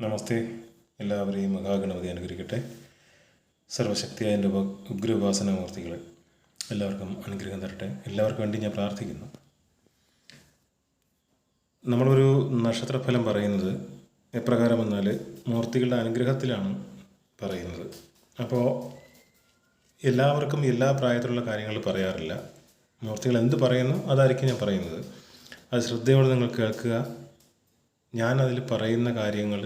നമസ്തേ. എല്ലാവരെയും മഹാഗണപതി അനുഗ്രഹിക്കട്ടെ. സർവശക്തിയായ എന്റെ ഉഗ്രവാസനമൂർത്തികൾ ഉഗ്ര എല്ലാവർക്കും അനുഗ്രഹം തരട്ടെ. എല്ലാവർക്കും വേണ്ടി ഞാൻ പ്രാർത്ഥിക്കുന്നു. നമ്മളൊരു നക്ഷത്രഫലം പറയുന്നത് എപ്രകാരം എന്നാൽ മൂർത്തികളുടെ അനുഗ്രഹത്തിലാണ് പറയുന്നത്. അപ്പോൾ എല്ലാവർക്കും എല്ലാ പ്രായത്തിലുള്ള കാര്യങ്ങൾ പറയാറില്ല. മൂർത്തികൾ എന്ത് പറയുന്നു അതായിരിക്കും ഞാൻ പറയുന്നത്. അത് ശ്രദ്ധയോടെ നിങ്ങൾ കേൾക്കുക. ഞാൻ അതിൽ പറയുന്ന കാര്യങ്ങൾ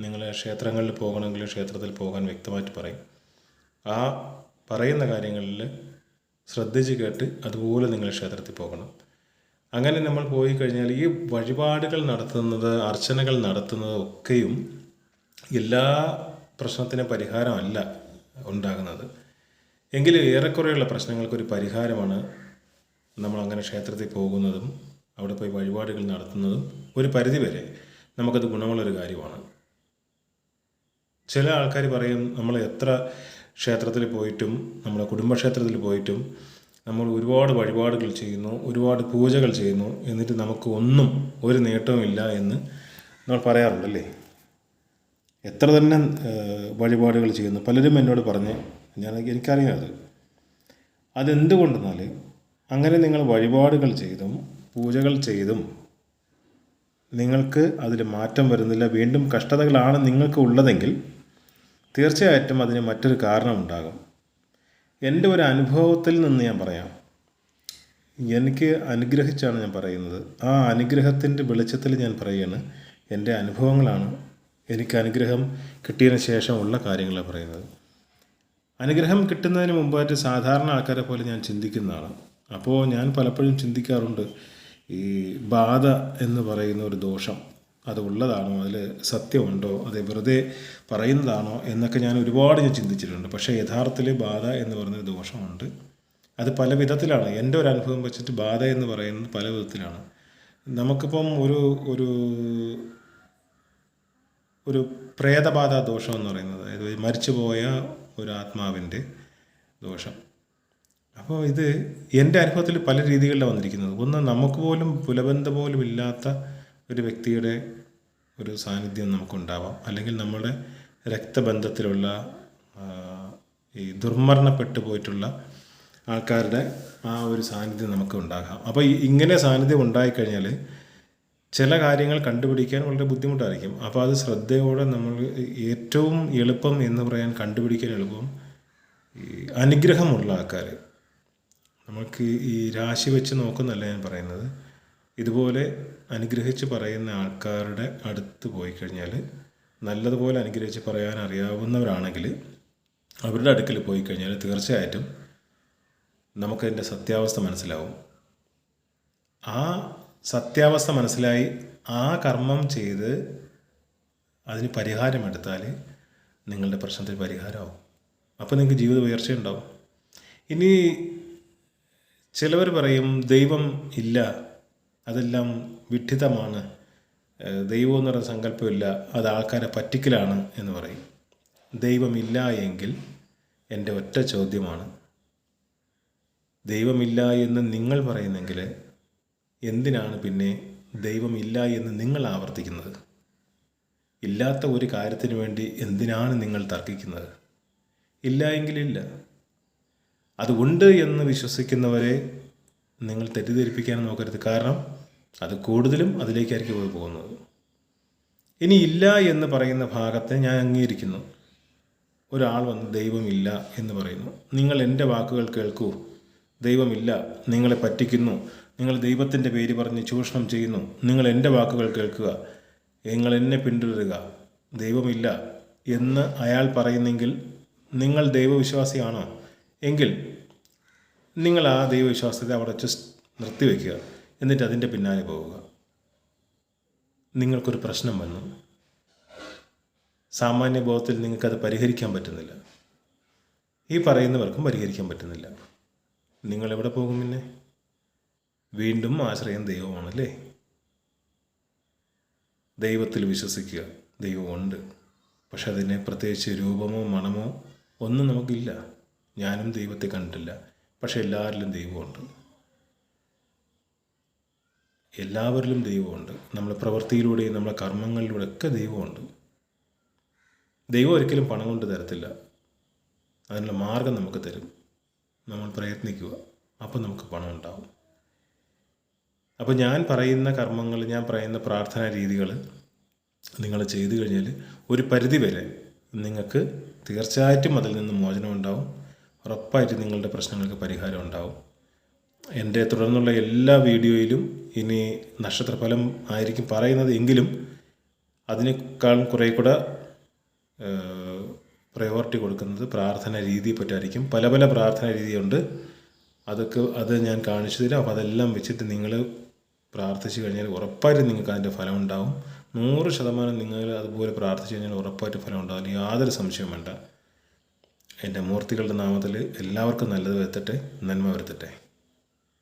നിങ്ങൾ ക്ഷേത്രങ്ങളിൽ പോകണമെങ്കിൽ ക്ഷേത്രത്തിൽ പോകാൻ വ്യക്തമായിട്ട് പറയും. ആ പറയുന്ന കാര്യങ്ങളിൽ ശ്രദ്ധിച്ച് കേട്ട് അതുപോലെ നിങ്ങൾ ക്ഷേത്രത്തിൽ പോകണം. അങ്ങനെ നമ്മൾ പോയി കഴിഞ്ഞാൽ ഈ വഴിപാടുകൾ നടത്തുന്നത് അർച്ചനകൾ നടത്തുന്നതൊക്കെയും എല്ലാ പ്രശ്നത്തിനും പരിഹാരമല്ല ഉണ്ടാകുന്നത്. എങ്കിലും ഏറെക്കുറെയുള്ള പ്രശ്നങ്ങൾക്കൊരു പരിഹാരമാണ് നമ്മൾ അങ്ങനെ ക്ഷേത്രത്തിൽ പോകുന്നതും അവിടെ പോയി വഴിപാടുകൾ നടത്തുന്നതും ഒരു പരിധിവരെ. നമുക്കത് ഗുണമുള്ളൊരു കാര്യമാണ്. ചില ആൾക്കാർ പറയും നമ്മൾ എത്ര ക്ഷേത്രത്തിൽ പോയിട്ടും നമ്മൾ കുടുംബക്ഷേത്രത്തിൽ പോയിട്ടും നമ്മൾ ഒരുപാട് വഴിപാടുകൾ ചെയ്യുന്നു ഒരുപാട് പൂജകൾ ചെയ്യുന്നു എന്നിട്ട് നമുക്ക് ഒന്നും ഒരു നേട്ടവുമില്ല എന്ന് നമ്മൾ പറയാറുണ്ടല്ലേ? എത്ര തന്നെ വഴിപാടുകൾ ചെയ്യുന്നു. പലരും എന്നോട് പറഞ്ഞ് ഞാൻ എനിക്കറിയാം അത്. അതെന്തുകൊണ്ടെന്നാൽ അങ്ങനെ നിങ്ങൾ വഴിപാടുകൾ ചെയ്തും പൂജകൾ ചെയ്തും നിങ്ങൾക്ക് അതിൽ മാറ്റം വരുന്നില്ല. വീണ്ടും കഷ്ടതകളാണ് നിങ്ങൾക്ക് ഉള്ളതെങ്കിൽ തീർച്ചയായിട്ടും അതിന് മറ്റൊരു കാരണമുണ്ടാകും എന്റെ ഒരു അനുഭവത്തിൽ നിന്ന് ഞാൻ പറയാം. എനിക്ക് അനുഗ്രഹിച്ചാണ് ഞാൻ പറയുന്നത്. ആ അനുഗ്രഹത്തിന്റെ വെളിച്ചത്തിൽ ഞാൻ പറയുകയാണ്. എന്റെ അനുഭവങ്ങളാണ് എനിക്ക് അനുഗ്രഹം കിട്ടിയതിന് ശേഷമുള്ള കാര്യങ്ങളാണ് പറയുന്നത്. അനുഗ്രഹം കിട്ടുന്നതിന് മുമ്പായിട്ട് സാധാരണ ആൾക്കാരെ പോലെ ഞാൻ ചിന്തിക്കുന്നതാണ്. അപ്പോൾ ഞാൻ പലപ്പോഴും ചിന്തിക്കാറുണ്ട് ഈ ബാധ എന്ന് പറയുന്ന ഒരു ദോഷം അത് ഉള്ളതാണോ? അതിൽ സത്യമുണ്ടോ? അത് വെറുതെ പറയുന്നതാണോ? എന്നൊക്കെ ഞാൻ ഒരുപാട് ഞാൻ ചിന്തിച്ചിട്ടുണ്ട്. പക്ഷേ യഥാർത്ഥത്തിൽ ബാധ എന്ന് പറയുന്നൊരു ദോഷമുണ്ട്. അത് പല വിധത്തിലാണ്. എന്റെ ഒരു അനുഭവം വെച്ചിട്ട് ബാധ എന്ന് പറയുന്നത് പല വിധത്തിലാണ്. നമുക്കിപ്പം ഒരു ഒരു ഒരു പ്രേതബാധ ദോഷം എന്ന് പറയുന്നത്. അതായത് മരിച്ചുപോയ ഒരു ആത്മാവിന്റെ ദോഷം. അപ്പോൾ ഇത് എന്റെ അനുഭവത്തിൽ പല രീതികളിലാണ് വന്നിരിക്കുന്നത്. ഒന്ന് നമുക്ക് പോലും പുലബന്ധ പോലും ഇല്ലാത്ത ഒരു വ്യക്തിയുടെ ഒരു സാന്നിധ്യം നമുക്കുണ്ടാവാം. അല്ലെങ്കിൽ നമ്മുടെ രക്തബന്ധത്തിലുള്ള ഈ ദുർമരണപ്പെട്ടു പോയിട്ടുള്ള ആൾക്കാരുടെ ആ ഒരു സാന്നിധ്യം നമുക്ക് ഉണ്ടാകാം അപ്പോൾ ഇങ്ങനെ സാന്നിധ്യം ഉണ്ടായിക്കഴിഞ്ഞാൽ ചില കാര്യങ്ങൾ കണ്ടുപിടിക്കാൻ വളരെ ബുദ്ധിമുട്ടായിരിക്കും. അപ്പോൾ അത് ശ്രദ്ധയോടെ നമ്മൾ ഏറ്റവും എളുപ്പം എന്ന് പറയാൻ കണ്ടുപിടിക്കാൻ എളുപ്പം ഈ അനുഗ്രഹമുള്ള ആൾക്കാർ നമുക്ക് ഈ രാശി വെച്ച് നോക്കുന്നല്ല ഞാൻ പറയുന്നത്. ഇതുപോലെ അനുഗ്രഹിച്ച് പറയുന്ന ആൾക്കാരുടെ അടുത്ത് പോയി കഴിഞ്ഞാൽ നല്ലതുപോലെ അനുഗ്രഹിച്ച് പറയാൻ അറിയാവുന്നവരാണെങ്കിൽ അവരുടെ അടുക്കൽ പോയി കഴിഞ്ഞാൽ തീർച്ചയായിട്ടും നമുക്കതിന്റെ സത്യാവസ്ഥ മനസ്സിലാവും. ആ സത്യാവസ്ഥ മനസ്സിലായി ആ കർമ്മം ചെയ്ത് അതിന് പരിഹാരമെടുത്താൽ നിങ്ങളുടെ പ്രശ്നത്തിന് പരിഹാരമാവും. അപ്പോൾ നിങ്ങൾക്ക് ജീവിത ഉയർച്ചയുണ്ടാവും. ഇനി ചിലവർ പറയും ദൈവം ഇല്ല അതെല്ലാം വിഡ്ഢിതമാണ് ദൈവം എന്ന് പറയുന്ന സങ്കല്പമില്ല അത് ആൾക്കാരെ പറ്റിക്കലാണ് എന്ന് പറയും. ദൈവമില്ല എങ്കിൽ എന്റെ ഒറ്റ ചോദ്യമാണ്. ദൈവമില്ല എന്ന് നിങ്ങൾ പറയുന്നെങ്കിൽ എന്തിനാണ് പിന്നെ ദൈവമില്ല എന്ന് നിങ്ങൾ ആവർത്തിക്കുന്നത്? ഇല്ലാത്ത ഒരു കാര്യത്തിന് വേണ്ടി എന്തിനാണ് നിങ്ങൾ തർക്കിക്കുന്നത്? ഇല്ല എങ്കിലില്ല അതുണ്ട് എന്ന് വിശ്വസിക്കുന്നവരെ നിങ്ങൾ തെറ്റിദ്ധരിപ്പിക്കാൻ നോക്കരുത്. കാരണം അത് കൂടുതലും അതിലേക്കായിരിക്കും പോയി പോകുന്നത്. ഇനി ഇല്ല എന്ന് പറയുന്ന ഭാഗത്തെ ഞാൻ അംഗീകരിക്കുന്നു. ഒരാൾ വന്ന് ദൈവമില്ല എന്ന് പറയുന്നു. നിങ്ങൾ എന്റെ വാക്കുകൾ കേൾക്കൂ. ദൈവമില്ല നിങ്ങളെ പറ്റിക്കുന്നു. നിങ്ങൾ ദൈവത്തിന്റെ പേര് പറഞ്ഞ് ചൂഷണം ചെയ്യുന്നു. നിങ്ങൾ എന്റെ വാക്കുകൾ കേൾക്കുക. നിങ്ങൾ എന്നെ പിന്തുടരുക. ദൈവമില്ല എന്ന് അയാൾ പറയുന്നെങ്കിൽ നിങ്ങൾ ദൈവവിശ്വാസിയാണോ? എങ്കിൽ നിങ്ങൾ ആ ദൈവവിശ്വാസത്തെ അവിടെ ജസ്റ്റ് നിർത്തിവെക്കുക എന്നിട്ട് അതിന്റെ പിന്നാലെ പോവുക. നിങ്ങൾക്കൊരു പ്രശ്നം വന്നു. സാമാന്യ ബോധത്തിൽ നിങ്ങൾക്കത് പരിഹരിക്കാൻ പറ്റുന്നില്ല. ഈ പറയുന്നവർക്കും പരിഹരിക്കാൻ പറ്റുന്നില്ല. നിങ്ങൾ എവിടെ പോകും പിന്നെ? വീണ്ടും ആശ്രയം ദൈവമാണല്ലേ? ദൈവത്തിൽ വിശ്വസിക്കുക. ദൈവമുണ്ട്. പക്ഷെ അതിന് പ്രത്യേകിച്ച് രൂപമോ മണമോ ഒന്നും നമുക്കില്ല. ഞാനും ദൈവത്തെ കണ്ടിട്ടില്ല പക്ഷെ എല്ലാവരിലും ദൈവമുണ്ട്. എല്ലാവരിലും ദൈവമുണ്ട്. നമ്മുടെ പ്രവൃത്തിയിലൂടെയും നമ്മുടെ കർമ്മങ്ങളിലൂടെ ഒക്കെ ദൈവമുണ്ട്. ദൈവം ഒരിക്കലും പണം കൊണ്ട് തരത്തില്ല. അതിനുള്ള മാർഗം നമുക്ക് തരും. നമ്മൾ പ്രയത്നിക്കുക. അപ്പം നമുക്ക് പണം ഉണ്ടാവും. അപ്പോൾ ഞാൻ പറയുന്ന കർമ്മങ്ങൾ ഞാൻ പറയുന്ന പ്രാർത്ഥനാ രീതികൾ നിങ്ങൾ ചെയ്തു കഴിഞ്ഞാൽ ഒരു പരിധി വരെ നിങ്ങൾക്ക് തീർച്ചയായിട്ടും അതിൽ നിന്ന് മോചനം ഉണ്ടാവും. ഉറപ്പായിട്ടും നിങ്ങളുടെ പ്രശ്നങ്ങൾക്ക് പരിഹാരം ഉണ്ടാവും. എന്റെ തുടർന്നുള്ള എല്ലാ വീഡിയോയിലും ഇനി നക്ഷത്രഫലം ആയിരിക്കും പറയുന്നത് എങ്കിലും അതിനേക്കാളും കുറേ കൂടെ പ്രയോറിറ്റി കൊടുക്കുന്നത് പ്രാർത്ഥന രീതിയെ പറ്റായിരിക്കും പല പല പ്രാർത്ഥന രീതിയുണ്ട്. അതൊക്കെ അത് ഞാൻ കാണിച്ചു തരാം. അപ്പോൾ അതെല്ലാം വെച്ചിട്ട് നിങ്ങൾ പ്രാർത്ഥിച്ചു കഴിഞ്ഞാൽ ഉറപ്പായിട്ടും നിങ്ങൾക്ക് അതിന്റെ ഫലം ഉണ്ടാവും. നൂറ് ശതമാനം നിങ്ങൾ അതുപോലെ പ്രാർത്ഥിച്ചു കഴിഞ്ഞാൽ ഉറപ്പായിട്ട് ഫലം ഉണ്ടാവും. യാതൊരു സംശയവും വേണ്ട. എന്റെ മൂർത്തികളുടെ നാമത്തിൽ എല്ലാവർക്കും നല്ലത് വരുത്തട്ടെ നന്മ വരുത്തട്ടെ.